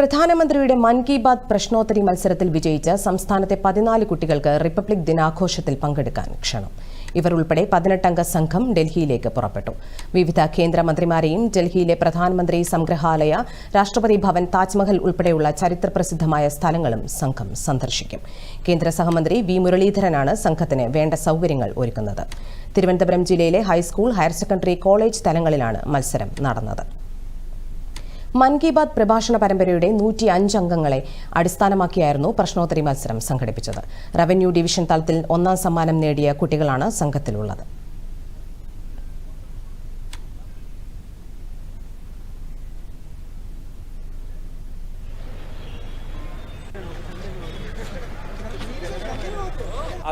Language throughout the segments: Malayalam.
പ്രധാനമന്ത്രിയുടെ മൻ കി ബാത് പ്രശ്നോത്തരി മത്സരത്തിൽ വിജയിച്ച സംസ്ഥാനത്തെ പതിനാല് കുട്ടികൾക്ക് റിപ്പബ്ലിക് ദിനാഘോഷത്തിൽ പങ്കെടുക്കാൻ ക്ഷണം. ഇവർ ഉൾപ്പെടെ പതിനെട്ടംഗ സംഘം ഡൽഹിയിലേക്ക് പുറപ്പെട്ടു. വിവിധ കേന്ദ്രമന്ത്രിമാരെയും ഡൽഹിയിലെ പ്രധാനമന്ത്രി സംഗ്രഹാലയ രാഷ്ട്രപതി ഭവൻ താജ്മഹൽ ഉൾപ്പെടെയുള്ള ചരിത്രപ്രസിദ്ധമായ സ്ഥലങ്ങളും സംഘം സന്ദർശിക്കും. കേന്ദ്ര സഹമന്ത്രി വി മുരളീധരനാണ് സംഘത്തിന് വേണ്ട സൗകര്യങ്ങൾ ഒരുക്കുന്നത്. തിരുവനന്തപുരം ജില്ലയിലെ high school higher secondary college തലങ്ങളിലാണ് മത്സരം നടന്നത്. മൻ കി ബാത് പ്രഭാഷണ പരമ്പരയുടെ നൂറ്റി അഞ്ച് അംഗങ്ങളെ അടിസ്ഥാനമാക്കിയായിരുന്നു പ്രശ്നോത്തരി മത്സരം സംഘടിപ്പിച്ചത്. റവന്യൂ ഡിവിഷൻ തലത്തിൽ ഒന്നാം സമ്മാനം നേടിയ കുട്ടികളാണ് സംഘത്തിലുള്ളത്.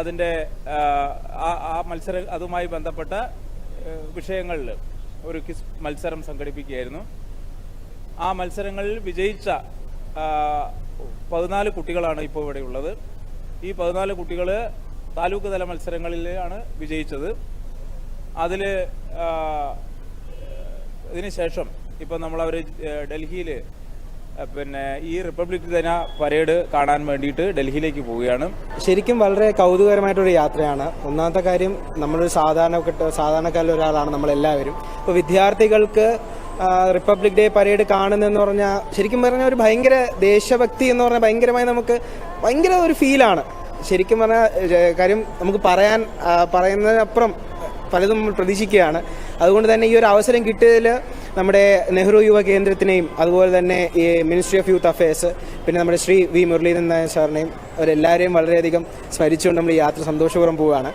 അതിന്റെ ആ, മത്സര അതുമായി ബന്ധപ്പെട്ട വിഷയങ്ങളിൽ ഒരു കിസ് മത്സരം സംഘടിപ്പിക്കുകയായിരുന്നു. ആ മത്സരങ്ങളിൽ വിജയിച്ച പതിനാല് കുട്ടികളാണ് ഇപ്പോൾ ഇവിടെ ഉള്ളത്. ഈ പതിനാല് കുട്ടികൾ താലൂക്ക് തല മത്സരങ്ങളിലാണ് വിജയിച്ചത്. അതിൽ ഇതിനുശേഷം ഇപ്പം നമ്മളവർ ഡൽഹിയിൽ പിന്നെ ഈ റിപ്പബ്ലിക് ദിന പരേഡ് കാണാൻ വേണ്ടിയിട്ട് ഡൽഹിയിലേക്ക് പോവുകയാണ്. ശരിക്കും വളരെ കൗതുകരമായിട്ടൊരു യാത്രയാണ്. ഒന്നാമത്തെ കാര്യം നമ്മളൊരു സാധാരണ സാധാരണക്കാരിൽ ഒരാളാണ് നമ്മളെല്ലാവരും. ഇപ്പോൾ വിദ്യാർത്ഥികൾക്ക് റിപ്പബ്ലിക് ഡേ പരേഡ് കാണുന്നതെന്ന് പറഞ്ഞാൽ ശരിക്കും പറഞ്ഞാൽ ഒരു ഭയങ്കര ദേശഭക്തി എന്ന് പറഞ്ഞാൽ ഭയങ്കരമായി നമുക്ക് ഭയങ്കര ഒരു ഫീലാണ് ശരിക്കും പറഞ്ഞാൽ കാര്യം നമുക്ക് പറയാൻ പറയുന്നതിനപ്പുറം പലതും നമ്മൾ പ്രതീക്ഷിക്കുകയാണ്. അതുകൊണ്ട് തന്നെ ഈ ഒരു അവസരം കിട്ടിയതിൽ നമ്മുടെ നെഹ്റു യുവ കേന്ദ്രത്തിനെയും അതുപോലെ തന്നെ ഈ മിനിസ്ട്രി ഓഫ് യൂത്ത് അഫയേഴ്സ് പിന്നെ നമ്മുടെ ശ്രീ വി മുരളീധരൻ നായർ സാറിനെയും അവരെല്ലാവരെയും വളരെയധികം സ്മരിച്ചുകൊണ്ട് നമ്മൾ ഈ യാത്ര സന്തോഷപൂർവം പോവുകയാണ്.